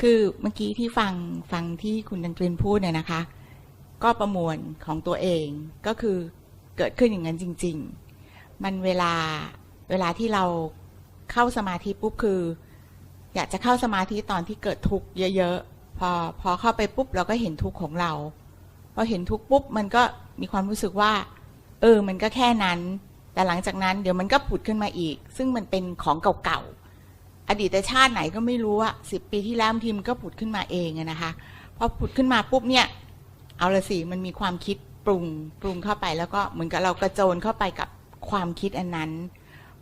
คือเมื่อกี้ที่ฟังฟังที่คุณดังกลินพูดเนี่ยนะคะ ก็ประมวลของตัวเองก็คือเกิดขึ้นอย่างนั้นจริง ๆ มันเวลาเวลาที่เราเข้าสมาธิปุ๊บคือ อยากจะเข้าสมาธิตอนที่เกิดทุกข์เยอะๆพอพอเข้าไปปุ๊บเราก็เห็นทุกข์ของเราพอเห็นทุกข์ปุ๊บมันก็มีความรู้สึกว่า เออ มันก็แค่นั้น แต่หลังจากนั้นเดี๋ยวมันก็ผุดขึ้นมาอีก ซึ่งมันเป็นของเก่าๆ อดีตชาติไหนก็ไม่รู้อะสิบปีที่แล้วบางทีมันก็ผุดขึ้นมาเองอะนะคะพอผุดขึ้นมาปุ๊บเนี่ย เอาละสิมันมีความคิดปรุงปรุงเข้าไปแล้วก็เหมือนกับเรากระโจนเข้าไปกับความคิดอันนั้น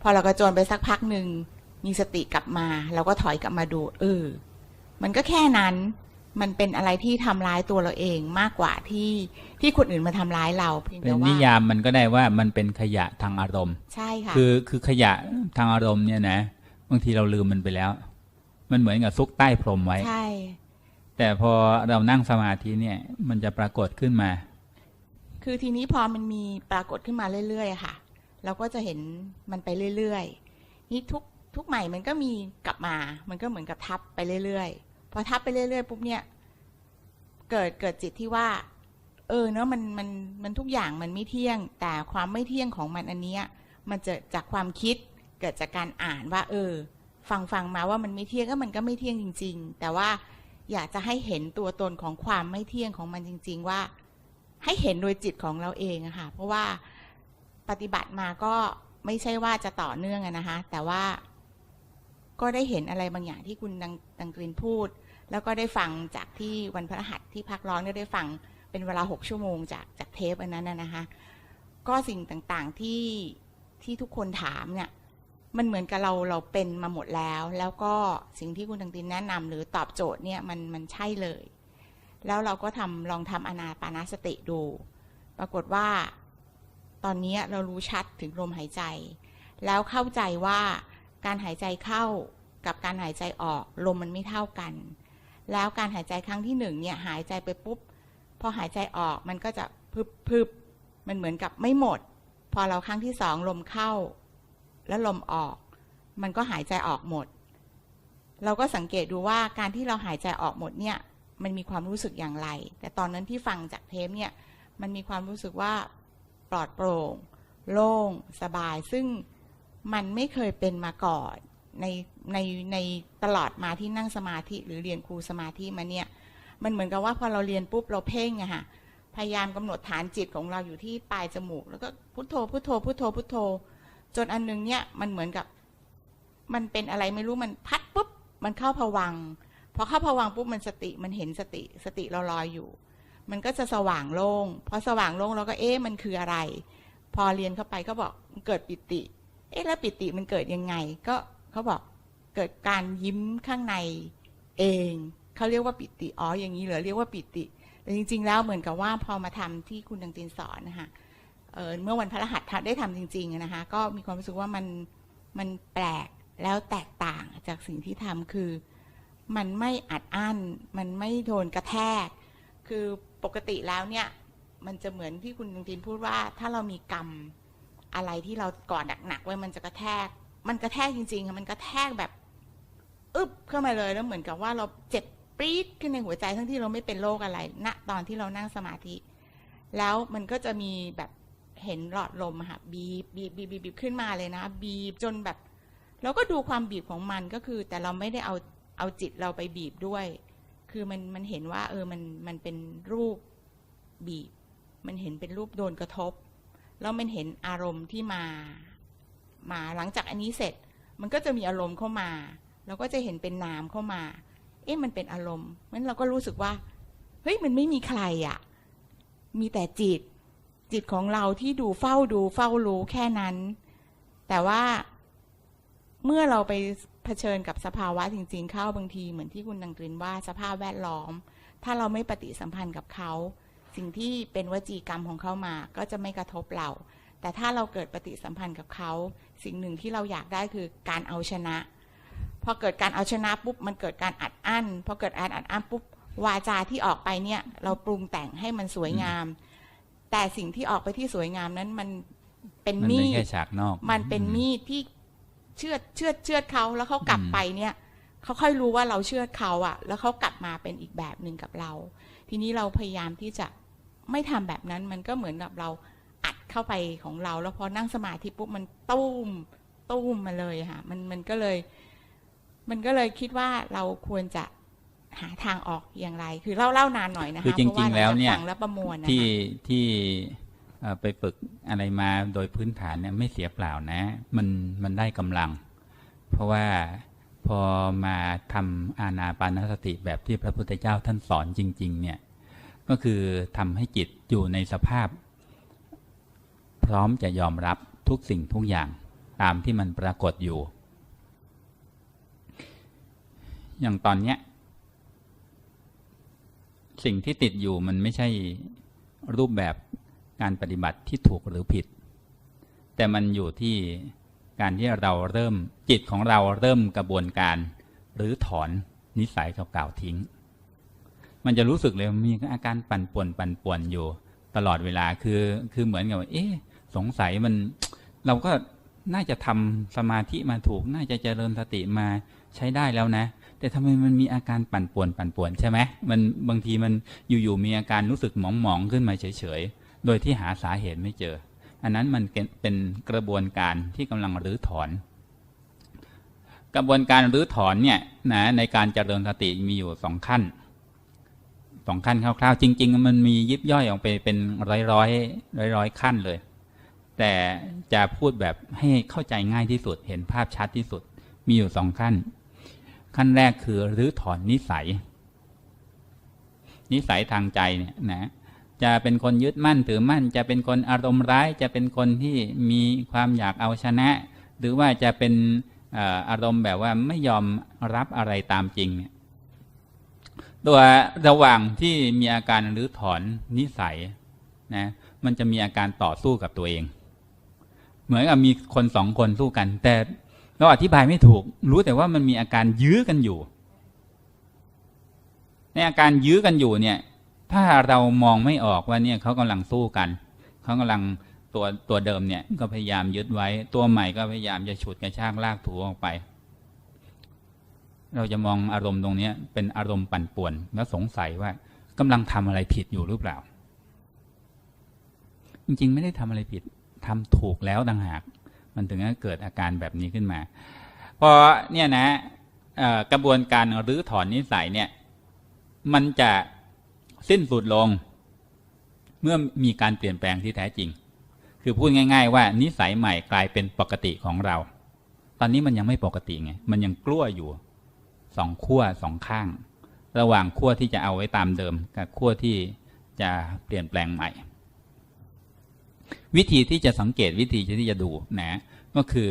พอเรากระโจนไปสักพักหนึ่งมีสติกลับมา เราก็ถอยกลับมาดู เออ มันก็แค่นั้น มันเป็นอะไรที่ทำร้ายตัวเราเองมากกว่าที่ที่คนอื่นมาทำร้ายเราเพียงเป็แต่นว่านิยามมันก็ได้ว่ามันเป็นขยะทางอารมณ์ ใช่ค่ะคือคือขยะทางอารมณ์เนี่ยนะ บางทีเราลืมมันไปแล้ว มันเหมือนกับซุกใต้พรมไว้ใช่แต่พอเรานั่งสมาธิเนี่ย มันจะปรากฏขึ้นมา คือทีนี้พอมันมีปรากฏขึ้นมาเรื่อยๆอะค่ะ เราก็จะเห็นมันไปเรื่อยๆนี่ทุกทุกใหม่มันก็มีกลับมา มันก็เหมือนกับทับไปเรื่อยๆ พอทับไปเรื่อยๆปุ๊บเนี่ย เกิดเกิดจิตที่ว่า เออเนาะมันมันมันทุกอย่างมันไม่เที่ยง แต่ความไม่เที่ยงของมันอันเนี้ย มันจะจากความคิด เกิดจากการอ่านว่า เออ ฟังฟังมาว่ามันไม่เที่ยงก็มันก็ไม่เที่ยงจริง ๆ แต่ว่าอยากจะให้เห็นตัวตนของความไม่เที่ยงของมันจริง ๆ ว่า ให้เห็นโดยจิตของเราเองอะค่ะ เพราะว่าปฏิบัติมาก็ไม่ใช่ว่าจะต่อเนื่องอะนะคะ แต่ว่าก็ได้เห็นอะไรบางอย่างที่คุณดังดังกลินพูด แล้วก็ได้ฟังจากที่วันพฤหัสที่พักร้อนก็ได้ฟังเป็นเวลาหกชั่วโมงจากจากเทปอันนั้นนะนะคะ ก็สิ่งต่างๆที่ที่ทุกคนถามเนี่ย มันเหมือนกับเราเราเป็นมาหมดแล้ว แล้วก็สิ่งที่คุณดังตินแนะนำหรือตอบโจทย์เนี่ยมันมันใช่เลย แล้วเราก็ทำลองทำอนาปานาสติดู ปรากฏว่า ตอนนี้เรารู้ชัดถึงลมหายใจ แล้วเข้าใจว่าการหายใจเข้ากับการหายใจออกลมมันไม่เท่ากัน แล้วการหายใจครั้งที่หนึ่งเนี่ยหายใจไปปุ๊บพอหายใจออกมันก็จะพึบพึบมันเหมือนกับไม่หมด พอเราครั้งที่สองลมเข้า แล้วลมออก มันก็หายใจออกหมด เราก็สังเกตดูว่าการที่เราหายใจออกหมดเนี่ยมันมีความรู้สึกอย่างไร แต่ตอนนั้นที่ฟังจากเทปเนี่ยมันมีความรู้สึกว่าปลอดโปร่ง โล่ง สบาย ซึ่งมันไม่เคยเป็นมาก่อนในในในตลอดมาที่นั่งสมาธิ หรือเรียนครูสมาธิมาเนี่ย มันเหมือนกับว่าพอเราเรียนปุ๊บเราเพ่งอะค่ะพยายามกำหนดฐานจิตของเราอยู่ที่ปลายจมูก แล้วก็พุทโธพุทโธพุทโธพุทโธ จนอันนึงเนี่ยมันเหมือนกับ มันเป็นอะไรไม่รู้มันพัดปุ๊บมันเข้าผวังพอเข้าผวังปุ๊บมันสติมันเห็นสติสติเราลอยอยู่ มันก็จะสว่างโล่งพอสว่างโล่งเราก็เอ๊ะมันคืออะไร พอเรียนเข้าไปก็บอกมันเกิดปิติ เอ๊ะแล้วปิติมันเกิดยังไง ก็เขาบอกเกิดการยิ้มข้างในเองเขาเรียกว่าปิติอ๋ออย่างนี้เหรอเรียกว่าปิติแต่จริง ๆ แล้วเหมือนกับว่าพอมาทำที่คุณดังตินสอนนะคะ เเมื่อวันพฤหัสได้ทำจริง ๆ นะคะ ก็มีความรู้สึกว่ามันมันแปลกแล้วแตกต่างจากสิ่งที่ทำคือ มันไม่อัดอั้น มันไม่โดนกระแทก คือปกติแล้วเนี่ยมันจะเหมือนที่คุณดังตินพูดว่าถ้าเรามีกรรมอะไรที่เราก่อนหนักๆไว้มันจะกระแทก มันกระแทกจริงๆอะมันกระแทกแบบอึบเข้ามาเลยแล้วเหมือนกับว่าเราเจ็บปรี๊ดขึ้นในหัวใจทั้งที่เราไม่เป็นโรคอะไรณตอนที่เรานั่งสมาธิ แล้วมันก็จะมีแบบ เห็นหลอดลมอะค่ะบีบบีบบีบบีบขึ้นมาเลยนะ บีบจนแบบเราก็ดูความบีบของมันก็คือ แต่เราไม่ได้เอาเอาจิตเราไปบีบด้วย คือมันมันเห็นว่า เออมันมันเป็นรูปบีบ มันเห็นเป็นรูปโดนกระทบ แล้วมันเห็นอารมณ์ที่มา มาหลังจากอันนี้เสร็จ มันก็จะมีอารมณ์เข้ามาเราก็จะเห็นเป็นนามเข้ามา เอ๊ะมันเป็นอารมณ์งั้นเราก็รู้สึกว่า เฮ้ยมันไม่มีใครอะ่ะ มีแต่จิต จิตของเราที่ดูเฝ้าดูเฝ้ารู้แค่นั้น แต่ว่าเมื่อเราไปเผชิญกับสภาวะจริง ๆ เข้าบางทีเหมือนที่คุณดังตรินว่าสภาพแวดล้อม ถ้าเราไม่ปฏิสัมพันธ์กับเขา สิ่งที่เป็นวจีกรรมของเขามาก็จะไม่กระทบเรา แต่ถ้าเราเกิดปฏิสัมพันธ์กับเขา สิ่งหนึ่งที่เราอยากได้คือการเอาชนะ พอเกิดการเอาชนะปุ๊บมันเกิดการอัดอั้นพอเกิดการอัดอั้นปุ๊บวาจาที่ออกไปเนี่ย เราปรุงแต่งให้มันสวยงาม แต่สิ่งที่ออกไปที่สวยงามนั้นมันเป็นมันมีเป็นดแค่ฉากนอก มันเป็นมีดที่เชือดเชือดเชือดเขาแล้วเขากลับอืมไปเนี่ยเขาค่อยรู้ว่าเราเชื่อเขาอะแล้วเขากลับมาเป็นอีกแบบหนึ่งกับเรา ทีนี้เราพยายามที่จะไม่ทำแบบนั้นมันก็เหมือนกับเราอัดเข้าไปของเรา แล้วพอนั่งสมาธิปุ๊บมันตุ้มตุ้มมาเลยค่ะ มันมันก็เลย มันก็เลยคิดว่าเราควรจะ หาทางออกอย่างไร คือเล่าเล่านานหน่อยนะคะคือจริงๆเพาะาแล้วเนี่ยราจะฟังและประมวลนะคะที่ที่เอ่อไปฝึกอะไรมาโดยพื้นฐานเนี่ยไม่เสียเปล่านะ มันมันได้กำลัง เพราะว่าพอมาทำอานาปานสติแบบที่พระพุทธเจ้าท่านสอนจริง ๆ เนี่ย ก็คือทำให้จิตอยู่ในสภาพ พร้อมจะยอมรับทุกสิ่งทุกอย่างตามที่มันปรากฏอยู่ อย่างตอนเนี้ย สิ่งที่ติดอยู่มันไม่ใช่รูปแบบการปฏิบัติที่ถูกหรือผิด แต่มันอยู่ที่การที่เราเริ่มจิตของเราเริ่มกระบวนการหรือถอนนิสัยเก่าๆทิ้ง มันจะรู้สึกเลยมีอาการปั่นป่วนปั่นป่วนอยู่ ตลอดเวลาคือคือเหมือนกับเอ๊ะสงสัยมันเราก็น่าจะทำสมาธิมาถูก น่าจะเจริญสติมาใช้ได้แล้วนะ แต่ทำไมมันมีอาการปั่นป่วนปั่นป่วนใช่ไหมมันบางทีมันอยู่ๆมีอาการรู้สึกหมองๆขึ้นมาเฉยๆ โดยที่หาสาเหตุไม่เจอ อันนั้นมันเป็นกระบวนการที่กำลังรื้อถอน กระบวนการรื้อถอนเนี่ยนะในการเจริญสติมีอยู่สองขั้นสองขั้นคร่าวๆ จริง ๆ มันมียิบย่อยออกไปเป็นร้อยร้อยร้อยร้อยๆขั้นเลย แต่จะพูดแบบให้เข้าใจง่ายที่สุดเห็นภาพชัดที่สุดมีอยู่สองขั้น ขั้นแรกคือรื้อถอนนิสัย นิสัยทางใจเนี่ยนะจะเป็นคนยึดมั่นถือมั่น จะเป็นคนอารมณ์ร้าย จะเป็นคนที่มีความอยากเอาชนะ หรือว่าจะเป็นเอ่ออารมณ์แบบว่าไม่ยอมรับอะไรตามจริงเนี่ยตัวระหว่างที่มีอาการรื้อถอนนิสัยนะมันจะมีอาการต่อสู้กับตัวเอง เหมือนกับมีคนสองคนสู้กัน แต่ เราอธิบายไม่ถูก รู้แต่ว่ามันมีอาการยื้อกันอยู่ ในอาการยื้อกันอยู่เนี่ย ถ้าเรามองไม่ออกว่าเนี่ยเขากำลังสู้กันเขากำลังตัวตัวเดิมเนี่ยก็พยายามยึดไว้ ตัวใหม่ก็พยายามจะฉุดกระชากลากถูออกไป เราจะมองอารมณ์ตรงเนี้ยเป็นอารมณ์ปั่นป่วน แล้วสงสัยว่ากำลังทำอะไรผิดอยู่หรือเปล่า จริงๆ ไม่ได้ทำอะไรผิดทำถูกแล้วต่างหาก มันถึงจะเกิดอาการแบบนี้ขึ้นมา พอเนี่ยนะกระบวนการรื้อถอนนิสัยเนี่ย มันจะสิ้นสุดลง เมื่อมีการเปลี่ยนแปลงที่แท้จริง คือพูดง่าย ๆ ว่านิสัยใหม่กลายเป็นปกติของเรา ตอนนี้มันยังไม่ปกติไง มันยังกลั้วอยู่สองขั้วสองข้าง ระหว่างขั้วที่จะเอาไว้ตามเดิม กับขั้วที่จะเปลี่ยนแปลงใหม่ วิธีที่จะสังเกตวิธีที่จะดูนะก็คือ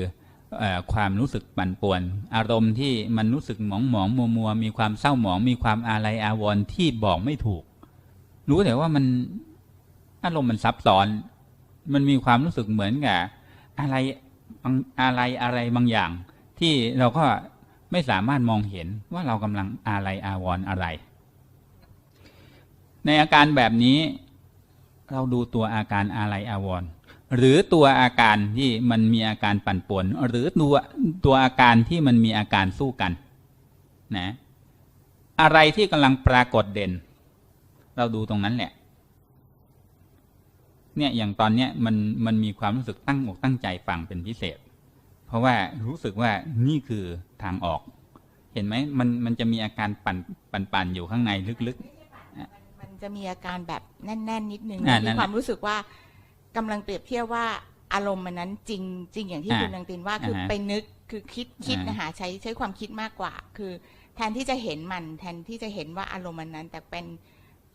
อความรู้สึกปั่นป่วน อารมณ์ที่มันรู้สึกหมองหมองมัวมัวมีความเศร้าหมองมีความอาลัยอาวรณ์ที่บอกไม่ถูก รู้แต่ว่ามันอารมณ์มันซับซ้อน มันมีความรู้สึกเหมือนกับอะไรบางอะไรอะไรบางอย่าง ที่เราก็ไม่สามารถมองเห็นว่าเรากำลังอาลัยอาวรณ์อะไร ในอาการแบบนี้ เราดูตัวอาการอาลัยอาวรณ์หรือตัวอาการที่มันมีอาการปั่นป่วนหรือตัวตัวอาการที่มันมีอาการสู้กันนะอะไรที่กำลังปรากฏเด่น เราดูตรงนั้นแหละ เนี่ยอย่างตอนเนี้ยมันมันมีความรู้สึกตั้งอกตั้งใจฟังเป็นพิเศษ เพราะว่ารู้สึกว่านี่คือทางออก เห็นไหมมันมันจะมีอาการปั่นปั่นปั่นอยู่ข้างในลึกมัน จะมีอาการแบบแน่น ๆ นิดนึงอ่ามีนั่นแหละความรู้สึกว่ากำลังเปรียบเทียบว่าอารมณ์มันนั้นจริงจริงอย่างที่อ่าคุณนางตินว่าคืออาฮะไปนึกคือคิดคิดอ่าน นะคะใช้ใช้ความคิดมากกว่า คือ แทนที่จะเห็นมัน แทนที่จะเห็นว่าอารมณ์มันนั้น แต่เป็น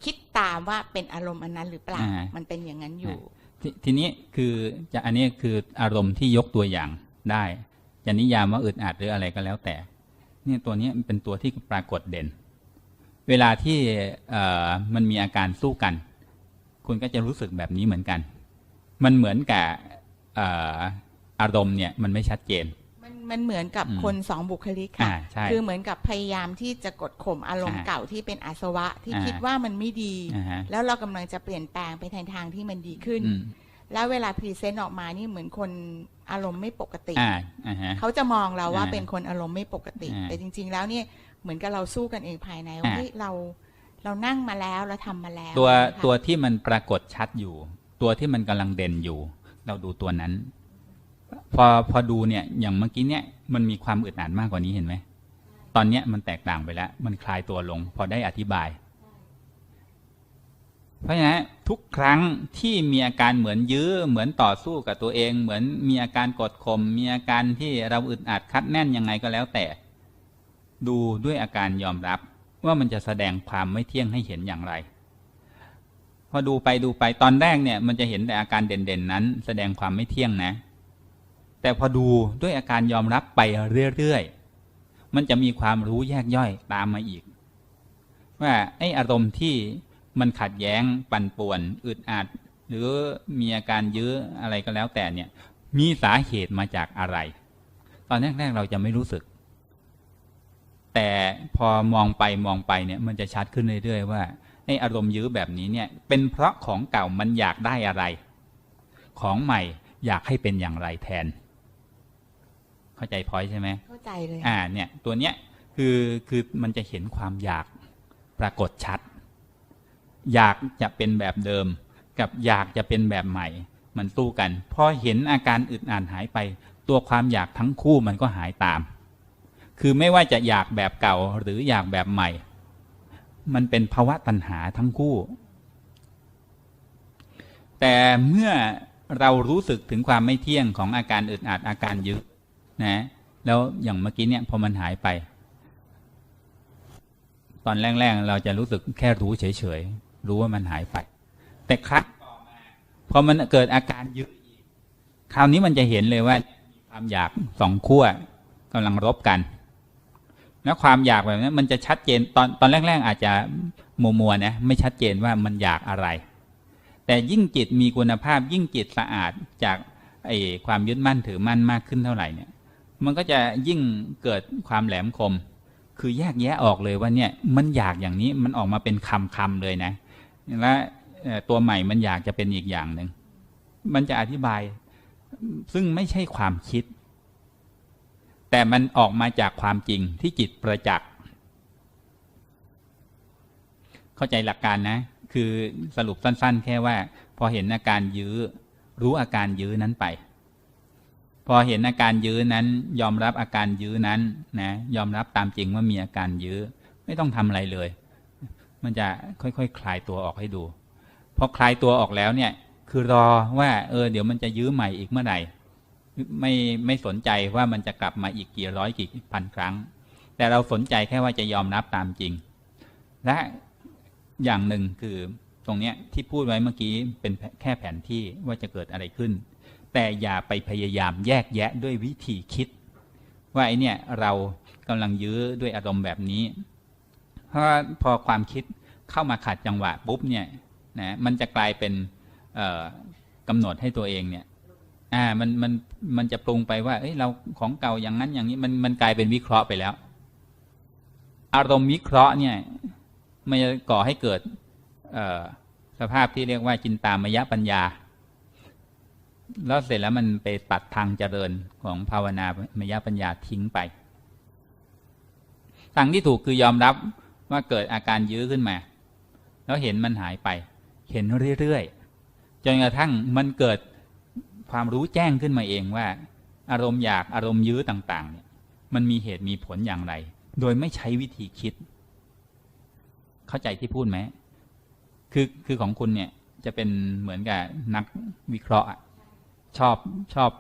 คิดตามว่าเป็นอารมณ์อันนั้นหรือเปล่ามันเป็นอย่างนั้นอยู่ ททีนี้คือจะอันนี้คืออารมณ์ที่ยกตัวอย่างได้จะนิยามว่าอึดอัดหรืออะไรก็แล้วแต่เนี่ยตัวเนี้ยมันเป็นตัวที่ปรากฏเด่น เวลาที่เอ่อมันมีอาการสู้กัน คุณก็จะรู้สึกแบบนี้เหมือนกัน มันเหมือนกับเอ่ออารมณ์เนี่ยมันไม่ชัดเจน มันมันเหมือนกับอืมคนสองบุคลิกอ่าค่ะใช่คือเหมือนกับพยายามที่จะกดข่มอารมณ์อ่าเก่าที่เป็นอาสวะที่อ่าคิดว่ามันไม่ดีอ่าฮะแล้วเรากำลังจะเปลี่ยนแปลงไปทางทางที่มันดีขึ้นอืมแล้วเวลาพรีเซนต์ออกมานี่เหมือนคนอารมณ์ไม่ปกติอ่าอ่าฮะเขาจะมองเราว่าอ่าเป็นคนอารมณ์ไม่ปกติอ่าแต่จริง ๆ แล้วเนี่ย เหมือนกับเราสู้กันเองภายในว่าอ่าเฮ้ยเราเรานั่งมาแล้วเราทำมาแล้ว ตัวนะคะตัวที่มันปรากฏชัดอยู่ ตัวที่มันกำลังเด่นอยู่ เราดูตัวนั้น พอพอดูเนี่ยอย่างเมื่อกี้เนี่ยมันมีความอึดอัดมากกว่านี้เห็นไหมตอนเนี้ยมันแตกต่างไปแล้ว มันคลายตัวลง พอได้อธิบาย เพราะฉะนั้นทุกครั้งที่มีอาการเหมือนยื้อเหมือนต่อสู้กับตัวเอง เหมือนมีอาการกดข่มมีอาการที่เราอึดอัดคัดแน่นยังไงก็แล้วแต่ ดูด้วยอาการยอมรับว่ามันจะแสดงความไม่เที่ยงให้เห็นอย่างไร พอดูไปดูไปตอนแรกเนี่ย มันจะเห็นแต่อาการเด่นๆนั้น แสดงความไม่เที่ยงนะ แต่พอดูด้วยอาการยอมรับไปเรื่อยๆมันจะมีความรู้แยกย่อยตามมาอีก ว่าไออารมณ์ที่มันขัดแย้งปั่นป่วน อึดอัดหรือมีอาการยื้ออะไรก็แล้วแต่เนี่ย มีสาเหตุมาจากอะไร ตอนแรกๆเราจะไม่รู้สึก แต่พอมองไปมองไปเนี่ยมันจะชัดขึ้นเรื่อยๆ ว่าไอ้อารมณ์ยื้อแบบนี้เนี่ยเป็นเพราะของเก่ามันอยากได้อะไร ของใหม่อยากให้เป็นอย่างไรแทน เข้าใจพอยใช่ไหมเข้าใจเลยอ่าเนี่ยตัวเนี้ยคือคือมันจะเห็นความอยากปรากฏชัด อยากจะเป็นแบบเดิม กับอยากจะเป็นแบบใหม่ มันสู้กันพอเห็นอาการอึดอัดหายไป ตัวความอยากทั้งคู่มันก็หายตาม คือไม่ว่าจะอยากแบบเก่าหรืออยากแบบใหม่ มันเป็นภาวะตัณหาทั้งคู่ แต่เมื่อเรารู้สึกถึงความไม่เที่ยงของอาการอึดอัดอาการยึดนะ แล้วอย่างเมื่อกี้เนี่ยพอมันหายไป ตอนแรกๆเราจะรู้สึกแค่รู้เฉยๆ รู้ว่ามันหายไป แต่ครั้งต่อมาพอมันเกิดอาการยึดคราวนี้มันจะเห็นเลยว่า ความอยากสองขั้วกำลังรบกัน แล้วความอยากแบบนี้มันจะชัดเจนตอนตอนแรก ๆ อาจจะมัวมัวๆนะไม่ชัดเจนว่ามันอยากอะไร แต่ยิ่งจิตมีคุณภาพ ยิ่งจิตสะอาดจากไอ้ความยึดมั่นถือมั่นมากขึ้นเท่าไหร่เนี่ย มันก็จะยิ่งเกิดความแหลมคม คือแยกแยะออกเลยว่าเนี่ยมันอยากอย่างนี้มันออกมาเป็นคำคำๆเลยนะและตัวใหม่มันอยากจะเป็นอีกอย่างหนึ่งมันจะอธิบายซึ่งไม่ใช่ความคิด แต่มันออกมาจากความจริงที่จิตประจักษ์เข้าใจหลักการนะ คือสรุปสั้น ๆ แค่ว่า พอเห็นอาการยื้อ รู้อาการยื้อนั้นไป พอเห็นอาการยื้อนั้น ยอมรับอาการยื้อนั้นนะยอมรับตามจริงว่ามีอาการยื้อ ไม่ต้องทำอะไรเลย มันจะค่อยๆคคลายตัวออกให้ดูพอคลายตัวออกแล้วเนี่ย คือรอว่า เออ เดี๋ยวมันจะยื้อใหม่อีกเมื่อไหร่ ไม่ไม่สนใจว่ามันจะกลับมาอีกกี่ร้อยกี่พันครั้ง แต่เราสนใจแค่ว่าจะยอมรับตามจริง และอย่างหนึ่งคือตรงเนี้ยที่พูดไว้เมื่อกี้เป็นแค่แผนที่ว่าจะเกิดอะไรขึ้น แต่อย่าไปพยายามแยกแยะด้วยวิธีคิด ว่าไอเนี่ยเรากำลังยื้อด้วยอารมณ์แบบนี้ เพราะพอความคิดเข้ามาขัดจังหวะปุ๊บเนี่ยนะมันจะกลายเป็นกำหนดให้ตัวเองเนี่ย อ่ามันมันมันจะปรุงไปว่า เอ้ยเราของเก่าอย่างนั้นอย่างนี้มันมันกลายเป็นวิเคราะห์ไปแล้ว อารมณ์วิเคราะห์เนี่ย มันจะก่อให้เกิด เอ่อสภาพที่เรียกว่าจินตามยปัญญา แล้วเสร็จแล้วมันไปตัดทางเจริญของภาวนามยปัญญาทิ้งไป ทางที่ถูกคือยอมรับว่าเกิดอาการยื้อขึ้นมา แล้วเห็นมันหายไป เห็นเรื่อยๆจนกระทั่งมันเกิด ความรู้แจ้งขึ้นมาเองว่า อารมณ์อยากอารมณ์ยื้อต่างๆเนี่ยมันมีเหตุมีผลอย่างไร โดยไม่ใช้วิธีคิด เข้าใจที่พูดไหมคือคือของคุณเนี่ยจะเป็นเหมือนกับนักวิเคราะห์ชอบชอบ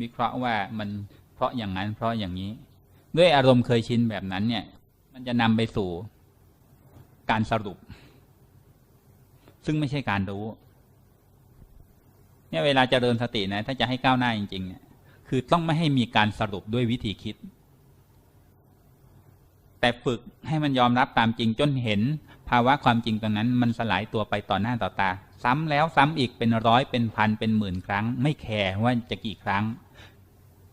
วิเคราะห์ว่ามันเพราะอย่างนั้นเพราะอย่างนี้ ด้วยอารมณ์เคยชินแบบนั้นเนี่ย มันจะนำไปสู่การสรุป ซึ่งไม่ใช่การรู้ เนี่ยเวลาจเจริญสตินะ ถ้าจะให้ก้าวหน้าจริงๆเนี่ยคือต้องไม่ให้มีการสรุปด้วยวิธีคิด แต่ฝึกให้มันยอมรับตามจริงจนเห็น ภาวะความจริงตรงนั้น มันสลายตัวไปต่อหน้าต่อตา ซ้ำแล้วซ้ำอีกเป็นร้อยเป็นพันเป็นหมื่นครั้ง ไม่แคร์ว่าจะกี่ครั้ง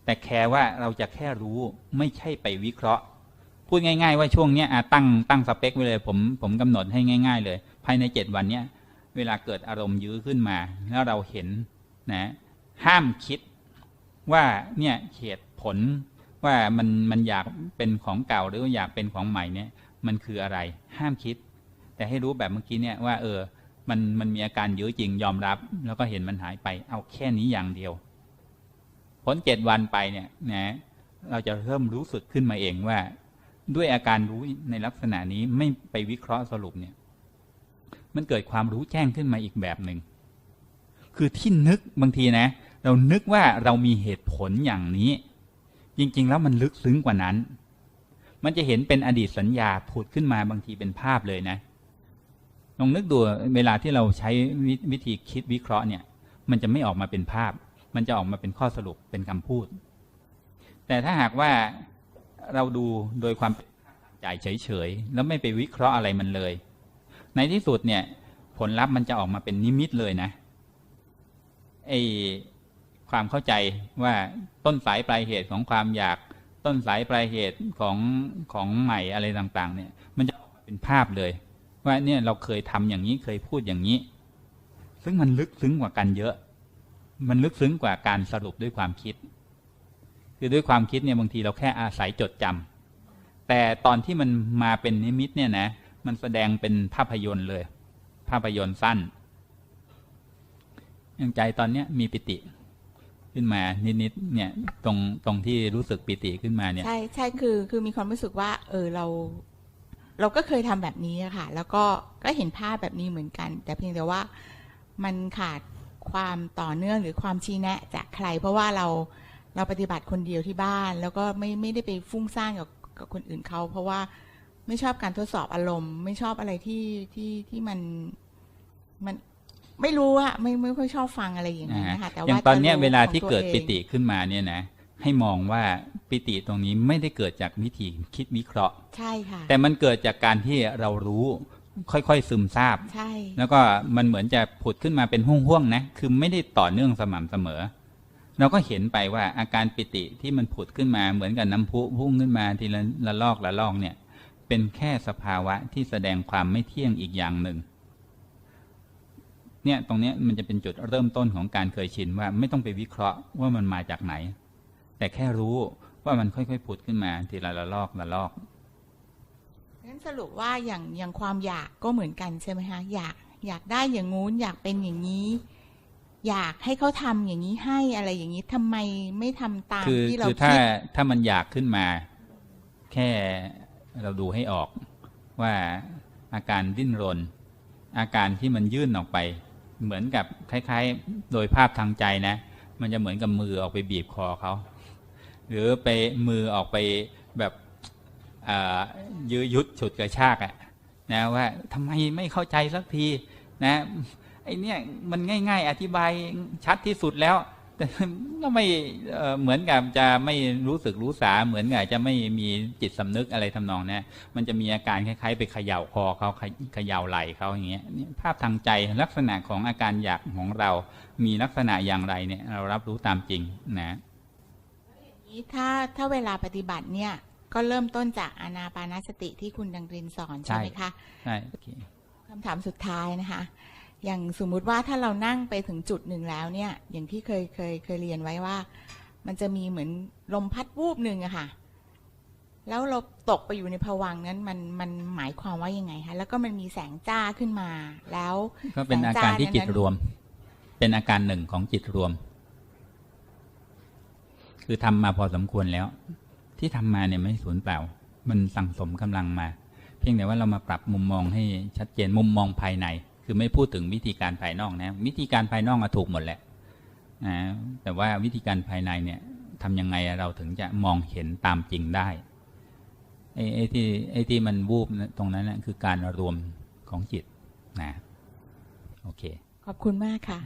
แต่แคร์ว่าเราจะแค่รู้ไม่ใช่ไปวิเคราะห์ พูดง่าย ๆ ว่าช่วงเนี้ยตั้งตั้งสเปคไว้เลย ผมผมกำหนดให้ง่าย ๆ เลย ภายในเจ็ดวันเนี้ยเวลาเกิดอารมณ์ยื้อขึ้นมา แล้วเราเห็น นะห้ามคิดว่าเนี่ยเหตุผลว่ามันมันอยากเป็นของเก่าหรือว่าอยากเป็นของใหม่เนี่ย มันคืออะไรห้ามคิด แต่ให้รู้แบบเมื่อกี้เนี่ยว่า เออ มันมันมีอาการยื้อจริงยอมรับ แล้วก็เห็นมันหายไป เอาแค่นี้อย่างเดียวพ้นเจ็ดวันไปเนี่ยนะเราจะเริ่มรู้สึกขึ้นมาเองว่า ด้วยอาการรู้ในลักษณะนี้ไม่ไปวิเคราะห์สรุปเนี่ย มันเกิดความรู้แจ้งขึ้นมาอีกแบบหนึ่ง คือที่นึกบางทีนะ เรานึกว่าเรามีเหตุผลอย่างนี้ จริง ๆ แล้วมันลึกซึ้งกว่านั้น มันจะเห็นเป็นอดีตสัญญาผุดขึ้นมาบางทีเป็นภาพเลยนะลองนึกดูเวลาที่เราใช้วิวิธีคิดวิเคราะห์เนี่ย มันจะไม่ออกมาเป็นภาพ มันจะออกมาเป็นข้อสรุปเป็นคำพูด แต่ถ้าหากว่าเราดูโดยความใจเฉยๆแล้วไม่ไปวิเคราะห์อะไรมันเลย ในที่สุดเนี่ย ผลลัพธ์มันจะออกมาเป็นนิมิตเลยนะ ไอ้ความเข้าใจว่าต้นสายปลายเหตุของความอยากต้นสายปลายเหตุของของใหม่อะไรต่าง ๆ เนี่ย มันจะออกมาเป็นภาพเลย ว่าเนี่ยเราเคยทำอย่างนี้เคยพูดอย่างนี้ ซึ่งมันลึกซึ้งกว่ากันเยอะ มันลึกซึ้งกว่าการสรุปด้วยความคิด คือด้วยความคิดเนี่ยบางทีเราแค่อาศัยจดจำแต่ตอนที่มันมาเป็นนิมิตเนี่ยนะ มันแสดงเป็นภาพยนตร์เลย ภาพยนตร์สั้น ย่างใจตอนเนี้ยมีปิติขึ้นมานิดๆเนี่ยตรงตรงที่รู้สึกปิติขึ้นมาเนี่ย ใช่ใช่คือคือมีความรู้สึกว่า เออเรา เราก็เคยทำแบบนี้ค่ะ แล้วก็ก็เห็นภาพแบบนี้เหมือนกัน แต่เพียงแต่ว่ามันขาดความต่อเนื่องหรือความชี้แนะจากใคร เพราะว่าเราเราปฏิบัติคนเดียวที่บ้าน แล้วก็ไม่ไม่ได้ไปฟุ้งซ่านกับกับคนอื่นเขาเพราะว่าไม่ชอบการทดสอบอารมณ์ ไม่ชอบอะไรที่ที่ที่มันมัน ไม่รู้อะไม่ไม่ค่อยชอบฟังอะไรอย่างนี้ยนะคะแต่อว่าย่างตอนเนี้ยจะรู้เวลาของที่ตัวเกิดองปิติขึ้นมาเนี่ยนะ ให้มองว่าปิติตรงนี้ไม่ได้เกิดจากวิธีคิดวิเคราะห์ ใช่ค่ะ แต่มันเกิดจากการที่เรารู้ค่อยๆซึมซาบใช่ แล้วก็มันเหมือนจะผุดขึ้นมาเป็นห่วงๆนะ คือไม่ได้ต่อเนื่องสม่ำเสมอ เราก็เห็นไปว่าอาการปิติที่มันผุดขึ้นมาเหมือนกับน้ำพุพุ่งขึ้นมาทีละละลอกละลอกเนี่ย เป็นแค่สภาวะที่แสดงความไม่เที่ยงอีกอย่างหนึ่ง เนี่ยตรงเนี้ยมันจะเป็นจุดเริ่มต้นของการเคยชินว่าไม่ต้องไปวิเคราะห์ว่ามันมาจากไหน แต่แค่รู้ว่ามันค่อยๆผุดขึ้นมาทีละละลอกละลอกงั้นสรุปว่าอย่างอย่างความอยากก็เหมือนกันใช่ไหมคะอยากอยากได้อย่างงู้นอยากเป็นอย่างนี้ อยากให้เขาทำอย่างนี้ให้อะไรอย่างนี้ทำไมไม่ทำตามคือที่เราคือถ้าคิดถ้ามันอยากขึ้นมา แค่เราดูให้ออกว่าอาการดิ้นรน อาการที่มันยื่นออกไป เหมือนกับคล้ายๆ โดยภาพทางใจนะ มันจะเหมือนกับมือออกไปบีบคอเขา หรือไปมือออกไปแบบยื้อยุดฉุดกระชากอะนะว่าทำไมไม่เข้าใจสักทีนะไอเนี่ยมันง่าย ๆ อธิบายชัดที่สุดแล้ว ก็ไม่เอ่อเหมือนกับจะไม่รู้สึกรู้สาเหมือนกับจะไม่มีจิตสำนึกอะไรทำนองเนี้ยมันจะมีอาการคล้ายๆ ไปเขย่าคอเขาเขเขย่าไหล่เขาอย่างเงี้ยนี่ภาพทางใจลักษณะของอาการอยากของเรา มีลักษณะอย่างไรเนี่ย เรารับรู้ตามจริงนะนี้ถ้าถ้าเวลาปฏิบัติเนี่ย ก็เริ่มต้นจากอานาปานสติที่คุณดังรินสอนใช่ไหมคะใช่โอเคคำถามสุดท้ายนะคะ อย่างสมมุติว่าถ้าเรานั่งไปถึงจุดหนึ่งแล้วเนี่ย อย่างที่เคยเคยเคยเรียนไว้ว่า มันจะมีเหมือนลมพัดวูบหนึ่งอะค่ะ แล้วเราตกไปอยู่ในภวังค์นั้นมันมันหมายความว่ายังไงคะแล้วก็มันมีแสงจ้าขึ้นมา แล้วก็เป็นอาการที่จิตรวม เป็นอาการหนึ่งของจิตรวม คือทำมาพอสมควรแล้ว ที่ทำมาเนี่ยไม่สูญเปล่า มันสั่งสมกำลังมา เพียงแต่ว่าเรามาปรับมุมมองให้ชัดเจนมุมมองภายใน คือไม่พูดถึงวิธีการภายนอกนะ วิธีการภายนอกอะถูกหมดแหละนะแต่ว่าวิธีการภายในเนี่ยทำยังไงเราถึงจะมองเห็นตามจริงได้ไอ้ไอ้ที่ไอ้ที่มันวูบตรงนั้นนะคือการรวมของจิตนะโอเค ขอบคุณมากค่ะ